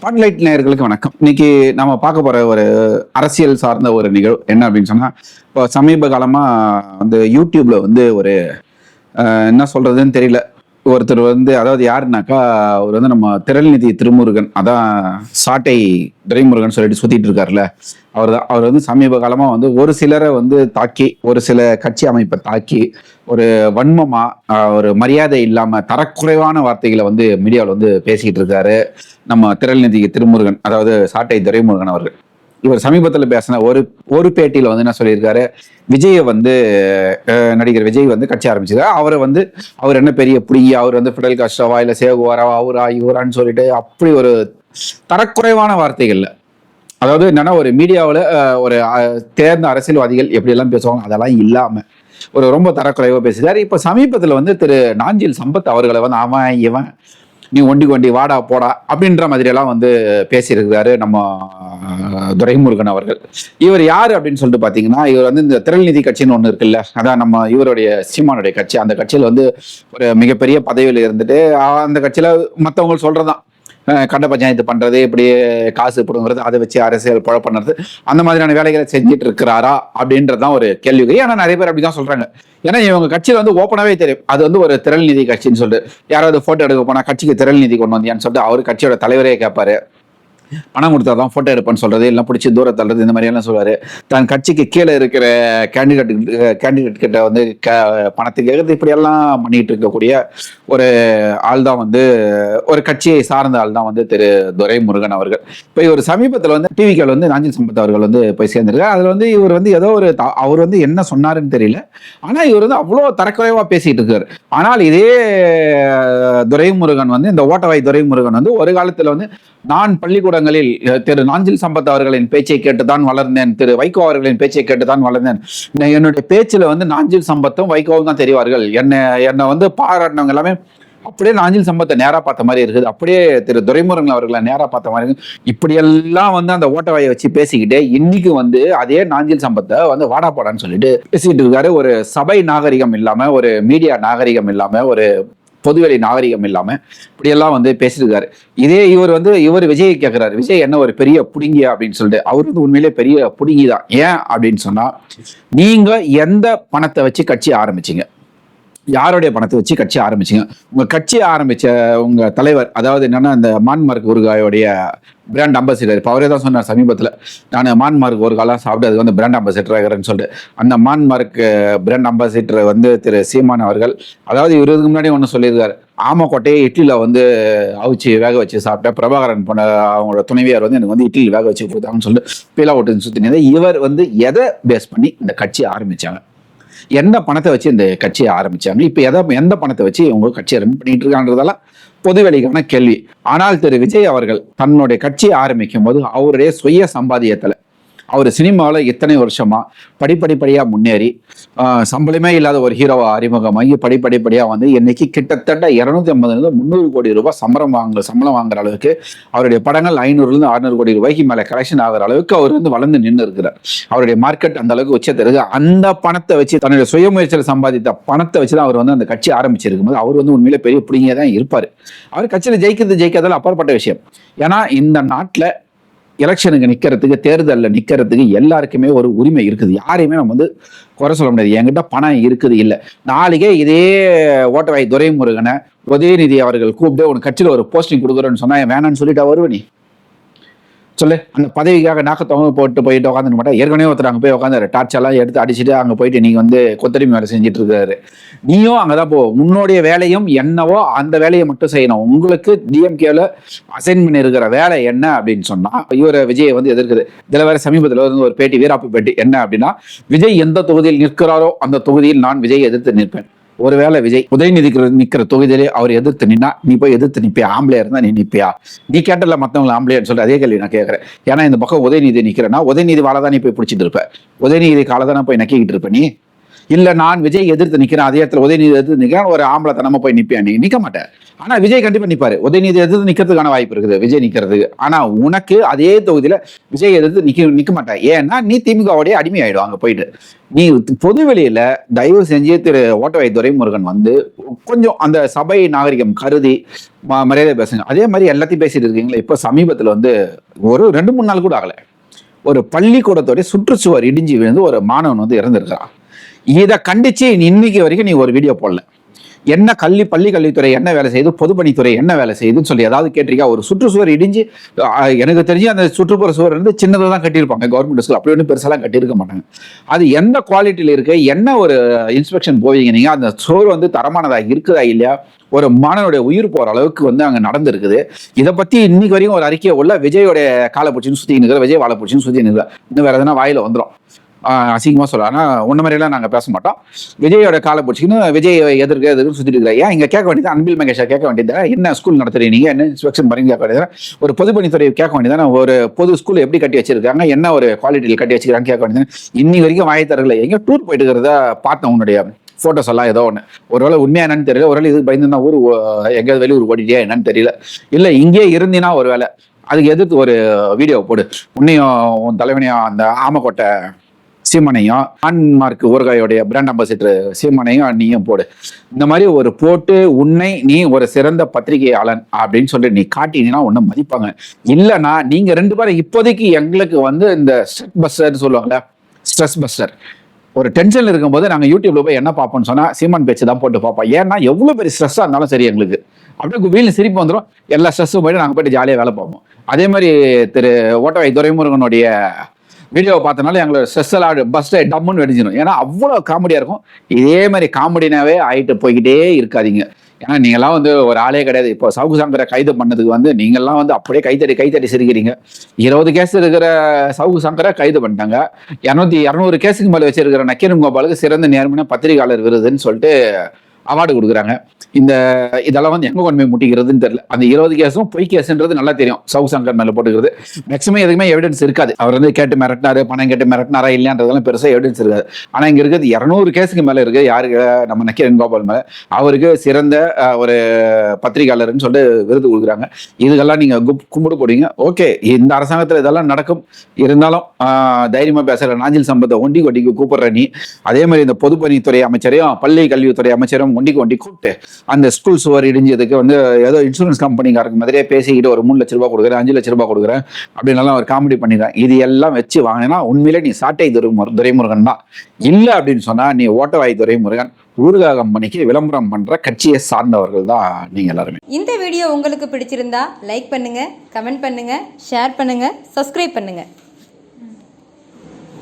Spotlight நேயர்களுக்கு வணக்கம். இன்னைக்கு நம்ம பார்க்க போற ஒரு அரசியல் சார்ந்த ஒரு நிகழ்வு என்ன அப்படின்னு சொன்னா இப்போ சமீப காலமா வந்து யூடியூப்ல வந்து ஒரு என்ன சொல்றதுன்னு தெரியல. ஒருத்தர் வந்து அதாவது யாருனாக்கா அவர் வந்து நம்ம திரள்நிதி திருமுருகன் அதான் சாட்டை துரைமுருகன் சொல்லிட்டு சுத்திட்டு இருக்காருல்ல. அவர் தான் அவர் வந்து சமீப காலமா வந்து ஒரு சிலரை வந்து தாக்கி ஒரு சில கட்சி அமைப்பை தாக்கி ஒரு வன்மமா ஒரு மரியாதை இல்லாம தரக்குறைவான வார்த்தைகளை வந்து மீடியாவில் வந்து பேசிக்கிட்டு இருக்காரு. நம்ம திரள்நிதி திருமுருகன் அதாவது சாட்டை துரைமுருகன் அவர்கள். இவர் சமீபத்தில் பேசின ஒரு ஒரு பேட்டியில் வந்து என்ன சொல்லியிருக்காரு? விஜயை வந்து நடிகர் விஜய் வந்து கட்சி ஆரம்பிச்சிருக்காரு அவரை வந்து அவர் என்ன பெரிய புடிங்கி அவர் வந்து ஃபிடல் காஸ்டவா இல்லை சேகுவாரா அவரா இவரான்னு சொல்லிட்டு அப்படி ஒரு தரக்குறைவான வார்த்தைகள்ல அதாவது என்னன்னா ஒரு மீடியாவில் ஒரு தேர்ந்த அரசியல்வாதிகள் எப்படியெல்லாம் பேசுவாங்க அதெல்லாம் இல்லாமல் ஒரு ரொம்ப தரக்குறைவாக பேசுகிறார் இப்போ சமீபத்தில் வந்து திரு நாஞ்சில் சம்பத் அவர்களை வந்து அவன் இவன் நீ ஒண்டி கொண்டி வாடா போடா அப்படின்ற மாதிரியெல்லாம் வந்து பேசியிருக்கிறாரு நம்ம துரைமுருகன் அவர்கள். இவர் யார் அப்படின்னு சொல்லிட்டு பார்த்தீங்கன்னா இவர் வந்து இந்த திரள்நிதி கட்சின்னு ஒன்று இருக்குல்ல அதான் நம்ம இவருடைய சீமானுடைய கட்சி. அந்த கட்சியில் வந்து ஒரு மிகப்பெரிய பதவியில் இருந்துட்டு அந்த கட்சியில் மற்றவங்க சொல்கிறதான் கண்ட பஞ்சாயத்து பண்றது இப்படி காசு பிடுங்குறது அதை வச்சு அரசியல் புழ பண்ணுறது அந்த மாதிரியான வேலைகளை செஞ்சுட்டு இருக்கிறாரா அப்படின்றதுதான் ஒரு கேள்வி ஏன்னா நிறைய பேர் அப்படிதான் சொல்றாங்க. ஏன்னா இவங்க கட்சியில வந்து ஓப்பனாவே தெரியும். அது வந்து ஒரு திரள் நிதி கட்சின்னு சொல்லிட்டு யாராவது போட்டோ எடுக்க போனா கட்சிக்கு திரள் நிதி கொண்டு வந்தியான்னு சொல்லிட்டு அவர் கட்சியோட தலைவரே கேட்பாரு பணம் கொடுத்தா தான் போட்டோ எடுப்பேன்னு சொல்றது எல்லாம் பிடிச்சி தூரம் தள்ளுறது இந்த மாதிரியெல்லாம் எல்லாம் தன் கட்சிக்கு கீழே இருக்கிற கேண்டிடேட் கேண்டிடேட் கிட்ட வந்து க- பணத்தை கேட்கறது இப்படி எல்லாம் பண்ணிட்டு இருக்கக்கூடிய ஒரு ஆள் தான் வந்து ஒரு கட்சியை சார்ந்த ஆள் தான் வந்து திரு துரைமுருகன் அவர்கள். இப்போ இவர் சமீபத்தில் வந்து டிவிக்கள் வந்து நாஞ்சில் சம்பத் அவர்கள் வந்து போய் சேர்ந்திருக்காரு. அதில் வந்து இவர் வந்து ஏதோ ஒரு அவர் வந்து என்ன சொன்னாருன்னு தெரியல. ஆனால் இவர் வந்து அவ்வளோ தரக்குறைவாக பேசிட்டு இருக்காரு. ஆனால் இதே துரைமுருகன் வந்து இந்த ஓட்டவாய் துரைமுருகன் வந்து ஒரு காலத்தில் வந்து நான் பள்ளிக்கூட அஹ், திரு நாஞ்சில் சம்பத் அவர்களின் பேச்சை கேட்டுதான் வளர்ந்தேன். திரு வைகோ அவர்களின் பேச்சை கேட்டுதான் வளர்ந்தேன். என்னுடைய பேச்சில் வந்து நாஞ்சில் சம்பத்தும் வைகோவும் தான் தெரிவார்கள். என்னை என்னை வந்து பாராட்டினவங்க எல்லாமே அப்படியே நாஞ்சில் சம்பத்தை நேராக பார்த்த மாதிரி இருக்குது. அப்படியே திரு துரைமுருகன் அவர்களை நேராக பார்த்த மாதிரி இருக்குது இப்படியெல்லாம் வந்து அந்த ஓட்டவாயை வச்சு பேசிக்கிட்டு இன்னைக்கு வந்து அதே நாஞ்சில் சம்பத்தை வந்து வாடா போடான்னு சொல்லிட்டு பேசிட்டு இருக்காரு. ஒரு சபை நாகரிகம் இல்லாமல் ஒரு மீடியா நாகரிகம் இல்லாமல் ஒரு பொதுவெளி நாகரிகம் இல்லாமல் இப்படியெல்லாம் வந்து பேசியிருக்காரு. இதே இவர் வந்து இவர் விஜய் கேட்குறாரு விஜய் என்ன ஒரு பெரிய புடுங்கியா அப்படின்னு சொல்லிட்டு அவர் வந்து உண்மையிலே பெரிய புடுங்கி தான் ஏன் அப்படின்னு சொன்னால் நீங்கள் எந்த பணத்தை வச்சு கட்சி ஆரம்பிச்சீங்க? யாருடைய பணத்தை வச்சு கட்சி ஆரம்பிச்சிங்க? உங்க கட்சி ஆரம்பிச்ச உங்க தலைவர் அதாவது என்னன்னா இந்த மான்மார்க் ஊறுகாயோடைய பிராண்ட் அம்பாசிடர் இப்போ அவரே தான் சொன்னார் சமீபத்தில் நான் மான்மார்க் ஒரு காலம் சாப்பிட்டு அதுக்கு வந்து பிராண்ட் அம்பாசிடர் ஆகிறேன்னு சொல்லிட்டு. அந்த மான்மார்க் பிராண்ட் அம்பாசிடர் வந்து திரு சீமான் அவர்கள் அதாவது இவருக்கு முன்னாடி ஒன்று சொல்லியிருக்காரு. ஆமக்கோட்டையை இட்லியில் வந்து அவிச்சு வேக வச்சு சாப்பிட்டேன். பிரபாகரன் போன அவங்களோட துணைவியார் வந்து எனக்கு வந்து இட்லியில் வேக வச்சு கொடுத்தாங்கன்னு சொல்லிட்டு பீலா ஓட்டுன்னு சுற்றினது இவர் வந்து எதை பேஸ் பண்ணி இந்த கட்சி ஆரம்பித்தாங்க எந்த பணத்தை வச்சு இந்த கட்சியை ஆரம்பிச்சாங்க? இப்போ எதை எந்த பணத்தை வச்சு இவங்க கட்சியை ரன் பண்ணிட்டு இருக்கான்றதெல்லாம் பொதுவெளிக்கான கேள்வி. ஆனால் திரு விஜய் அவர்கள் தன்னுடைய கட்சியை ஆரம்பிக்கும் போது அவருடைய சுய சம்பாதியத்தில் அவர் சினிமாவில் இத்தனை வருஷமா படிப்படிப்படியாக முன்னேறி சம்பளமே இல்லாத ஒரு ஹீரோவா அறிமுகமாகி படிப்படிப்படியாக வந்து இன்னைக்கு கிட்டத்தட்ட இரநூத்தி ஐம்பதுலேருந்து முந்நூறு கோடி ரூபாய் சம்பளம் வாங்க சம்பளம் வாங்குற அளவுக்கு அவருடைய படங்கள் ஐநூறுலேருந்து அறுநூறு கோடி ரூபாய்க்கு மேலே கலெக்ஷன் ஆகிற அளவுக்கு அவர் வந்து வளர்ந்து நின்று இருக்கிறார் அவருடைய மார்க்கெட் அந்த அளவுக்கு உச்சத்திற்கு அந்த பணத்தை வச்சு தன்னுடைய சுயமுயற்சியில் சம்பாதித்த பணத்தை வச்சு தான் அவர் வந்து அந்த கட்சி ஆரம்பிச்சிருக்கும் போது அவர் வந்து உண்மையிலே பெரிய பிடிங்க தான் இருப்பார். அவர் கட்சியில் ஜெயிக்கிறது ஜெயிக்காதெல்லாம் அப்பாற்பட்ட விஷயம். ஏன்னா இந்த நாட்டில் எலெக்ஷனுக்கு நிற்கிறதுக்கு தேர்தலில் நிற்கிறதுக்கு எல்லாருக்குமே ஒரு உரிமை இருக்குது. யாரையுமே நம்ம வந்து குறை சொல்ல முடியாது. என்கிட்ட பணம் இருக்குது இல்லை. நாளைக்கே இதே ஓட்டவாய் துரைமுருகனை உதயநிதி அவர்கள் கூப்பிட்டு உனக்கு கட்சியில் ஒரு போஸ்டிங் கொடுக்குறேன்னு சொன்னா "ஏன் வேணான்னு சொல்லிட்டா வருவ நீ? சொல்லு. அந்த பதவிக்காக நாக்கத்தவங்க போட்டு போயிட்டு உட்காந்து மாட்டா. ஏற்கனவே ஒருத்தர் அங்கே போய் உட்காந்து டார்ச் எல்லாம் எடுத்து அடிச்சுட்டு அங்கே போயிட்டு நீங்க வந்து கொத்தடிமை வேலை செஞ்சுட்டு இருக்காரு நீயும் அங்கதான் போ. உன்னுடைய வேலையும் என்னவோ அந்த வேலையை மட்டும் செய்யணும். உங்களுக்கு டிஎம்கேல அசைன் பண்ணி இருக்கிற வேலை என்ன அப்படின்னு சொன்னா இவர விஜயை வந்து எதிர்க்குது. இதுல வேற சமீபத்தில் வந்து ஒரு பேட்டி வீராப்பு பேட்டி. என்ன அப்படின்னா விஜய் எந்த தொகுதியில் நிற்கிறாரோ அந்த தொகுதியில் நான் விஜயை எதிர்த்து நிற்பேன். ஒருவேளை விஜய் உதயநிதிக்கு நிக்கிற தொகுதியிலே அவர் எதிர்த்து நின்னா நீ போய் எதிர்த்து நிப்பியா? ஆம்பளையா இருந்தா நீ நிப்பியா? நீ கேட்டல மத்தவங்களை ஆம்பளையான்னு சொல்லி அதே கேள்வி நான் கேட்கறேன் ஏன்னா இந்த பக்கம் உதயநிதி நிக்கிறேன்னா உதயநிதி வாழை தான் நீ போய் பிடிச்சிட்டு இருப்ப. உதயநிதி காலை தானே போய் நக்கிக்கிட்டு இருப்ப நீ? இல்லை நான் விஜய் எதிர்த்து நிற்கிறேன் அதே இடத்துல உதயநிதி எதிர்த்து நிற்கிறேன் ஒரு ஆம்பளை போய் நிற்பேன் நீ நிற்க மாட்டேன் ஆனால் விஜய் கண்டிப்பாக நிற்பார் உதயநிதி எதிர்த்து நிற்கிறதுக்கான வாய்ப்பு இருக்குது விஜய் நிற்கிறதுக்கு ஆனால் உனக்கு அதே தொகுதியில் விஜய் எதிர்த்து நிற்க நிற்க மாட்டேன் ஏன்னா நீ திமுகவோடைய அடிமை ஆகிடும் அங்கே போயிட்டு. நீ பொதுவெளியில் தயவு செஞ்சு திரு ஓட்டவை துரைமுருகன் வந்து கொஞ்சம் அந்த சபை நாகரிகம் கருதி ம- மரியாதை பேசுங்க. அதே மாதிரி எல்லாத்தையும் பேசிட்டு இருக்கீங்களா இப்போ சமீபத்தில் வந்து ஒரு ரெண்டு மூணு நாள் கூட ஆகலை. ஒரு பள்ளிக்கூடத்தோடைய சுற்றுச்சுவர் இடிஞ்சு விழுந்து ஒரு மாணவன் வந்து இறந்துருக்கிறான். இதை கண்டிச்சு இன்னைக்கு வரைக்கும் நீ ஒரு வீடியோ போடல. என்ன கல்வி பள்ளி கல்வித்துறை என்ன வேலை செய்யுது பொதுப்பணித்துறை என்ன வேலை செய்யுதுன்னு சொல்லி ஏதாவது கேட்டிருக்கா? ஒரு சுற்றுச்சுவர் இடிஞ்சு எனக்கு தெரிஞ்சு அந்த சுற்றுப்புற சுவர் வந்து சின்னதாக தான் கட்டியிருப்பாங்க. கவர்மெண்ட் ஸ்கூல் அப்படி ஒன்றும் பெருசாலாம் கட்டியிருக்க மாட்டாங்க. அது எந்த குவாலிட்டியில் இருக்கு? என்ன ஒரு இன்ஸ்பெக்ஷன் போவீங்க நீங்கள் அந்த சுவர் வந்து தரமானதாக இருக்குதா இல்லையா? ஒரு மாணவனுடைய உயிர் போகிற அளவுக்கு வந்து அங்கே நடந்திருக்குது. இதை பற்றி இன்னைக்கு வரைக்கும் ஒரு அறிக்கை உள்ள விஜயோடைய காலை பிடிச்சின்னு சுற்றி நிற்கிற விஜய் வாழை பிடிச்சின்னு சுற்றி நிற்கிற இன்னும் வேறு எதனா வாயில் வந்துடும் அசிங்கமா சொல்ல. ஆனா உன்ன மாதிரிலாம் நாங்க பேச மாட்டோம். விஜயோட காலை பிடிச்சிக்கின்னு விஜய் எதிர்க்க எதிர்க்கு சுத்திட்டு இருக்கிற ஏன் இங்க கேட்க வேண்டியது? அன்பில் மகேஷா கேட்க வேண்டியது? என்ன ஸ்கூல் நடத்துறீங்க நீங்க? என்ன இன்ஸ்பெக்ஷன் பண்ணி கேட்க வேண்டியது ஒரு பொதுப்பணித்துறை கேட்க வேண்டியதானே ஒரு பொது ஸ்கூல் எப்படி கட்டி வச்சிருக்காங்க? என்ன ஒரு குவாலிட்டியில் கட்டி வச்சிருக்காங்க கேட்க வேண்டியது இன்னி வரைக்கும் வாயை தரல எங்க டூர் போயிட்டு இருக்கிறத பார்த்தேன் உன்னுடைய ஃபோட்டோஸ் எல்லாம் ஏதோ ஒன்று ஒருவேளை உண்மையா என்னன்னு தெரியல. ஒருவேளை இது பயந்து ஊர் எங்கேயாவது வெளியூர் ஓடிட்டியா என்னன்னு தெரியல. இல்லை இங்கே இருந்தினா ஒரு வேலை அதுக்கு எதிர்த்து ஒரு வீடியோ போடு. உன்னையும் உன் தலைவனையும் அந்த ஆமக்கோட்டை சீமனையும் ஆன்மார்க் ஊறுகாயோடைய பிராண்ட் அம்பாசிடர் சீமனையும் நீயும் போடு. இந்த மாதிரி ஒரு போட்டு உன்னை நீ ஒரு சிறந்த பத்திரிகையாளன் அப்படின்னு சொல்லி நீ காட்டினீங்கன்னா ஒன்றும் மதிப்பாங்க. இல்லைன்னா நீங்க ரெண்டு பேரும் இப்போதைக்கு எங்களுக்கு வந்து இந்த ஸ்ட்ரெஸ் பஸ்டர்னு சொல்லுவாங்கல்ல ஸ்ட்ரெஸ் பஸ்டர் ஒரு டென்ஷன்ல இருக்கும்போது நாங்க யூடியூப்ல போய் என்ன பார்ப்போம்னு சொன்னா சீமான் பேச்சு தான் போட்டு பார்ப்போம். ஏன்னா எவ்வளவு பெரிய ஸ்ட்ரெஸ்ஸா இருந்தாலும் சரி எங்களுக்கு. அப்படியே வீட்டில் சிரிப்பு வந்துடும் எல்லா ஸ்ட்ரெஸ்ஸும் போயிட்டு நாங்கள் போயிட்டு ஜாலியாக வேலை பார்ப்போம். அதே மாதிரி திரு ஓட்டவை துரைமுருகனுடைய வீடியோவை பார்த்தனால எங்களோட ஸ்ட்ரெஸ் ஆடு பஸ்ட்டை டம்முன்னு வெடிச்சிடும். ஏன்னா அவ்வளோ காமெடியாக இருக்கும். இதே மாதிரி காமெடினாவே ஆகிட்டு போய்கிட்டே இருக்காதீங்க. ஏன்னா நீங்களாம் வந்து ஒரு ஆளே கிடையாது. இப்போ சவுக்கு சங்கரை கைது பண்ணதுக்கு வந்து நீங்கள்லாம் வந்து அப்படியே கைத்தடி கைத்தடி சிரிக்கிறீங்க. இருபது கேஸ் இருக்கிற சவுக்கு சங்கரை கைது பண்ணிட்டாங்க. இரநூத்தி இரநூறு கேஸுக்கு மேலே வச்சிருக்கிற நக்கீரன் கோபாலுக்கு சிறந்த நேர்மையான பத்திரிகையாளர் விருதுன்னு சொல்லிட்டு அவார்டு கொடுக்குறாங்க. இந்த இதெல்லாம் வந்து எங்க கொண்டு போய் முட்டிக்கிறதுன்னு தெரியல. அந்த இருபது கேஸும் பொய் கேஸ்ன்றது நல்லா தெரியும். சவு சங்கர் மேல போட்டுக்கிறது. மேக்ஸிமம் எதுக்குமே எவிடன்ஸ் இருக்காது. அவர் வந்து கேட்டு மிரட்டினாரு பணம் கேட்டு மிரட்டினாரா இல்லையான்றதெல்லாம் பெருசா எவிடன்ஸ் இருக்காது. ஆனா இங்க இருக்கிறது இரநூறு கேஸுக்கு மேல இருக்கு. யாருக்கு நம்ம நக்கீரன் கோபால் மேல. அவருக்கு சிறந்த ஒரு பத்திரிகையாளர்னு சொல்லிட்டு விருது கொடுக்குறாங்க. இதுக்கெல்லாம் நீங்க குப்- கும்பிடு போடுங்க ஓகே இந்த அரசாங்கத்துல இதெல்லாம் நடக்கும். இருந்தாலும் தைரியமாக தைரியமா பேசுற நாஞ்சில் சம்பத்தை ஒண்டி கொட்டிக்கு கூப்பிடுற நீ. அதே மாதிரி இந்த பொதுப்பணித்துறை அமைச்சரையும் பள்ளி கல்வித்துறை அமைச்சரும் ஒண்டிக்கு ஒண்டி கூப்பிட்டு அந்த ஸ்கூல் சுவர் இடிஞ்சதுக்கு வந்து ஏதோ இன்சூரன்ஸ் கம்பெனிக்காரங்க மாதிரியே பேசிக்கிட்டு ஒரு மூணு லட்ச ரூபாய் கொடுக்குறேன் அஞ்சு லட்ச ரூபாய் கொடுக்குறேன் அப்படின்னு அவர் ஒரு காமெடி பண்ணிடுறேன் இது எல்லாம் வச்சு வாங்கினா உண்மையிலே நீ சாட்டை துரைமுரு துரைமுருகன் தான். இல்லை அப்படின்னு சொன்னா நீ ஓட்டவாய் துரைமுருகன் ஊர்கா கம்பெனிக்கு விளம்பரம் பண்ற கட்சியை சார்ந்தவர்கள் தான் நீங்க எல்லாருமே. இந்த வீடியோ உங்களுக்கு பிடிச்சிருந்தா லைக் பண்ணுங்க கமெண்ட் பண்ணுங்க ஷேர் பண்ணுங்க சப்ஸ்கிரைப் பண்ணுங்க.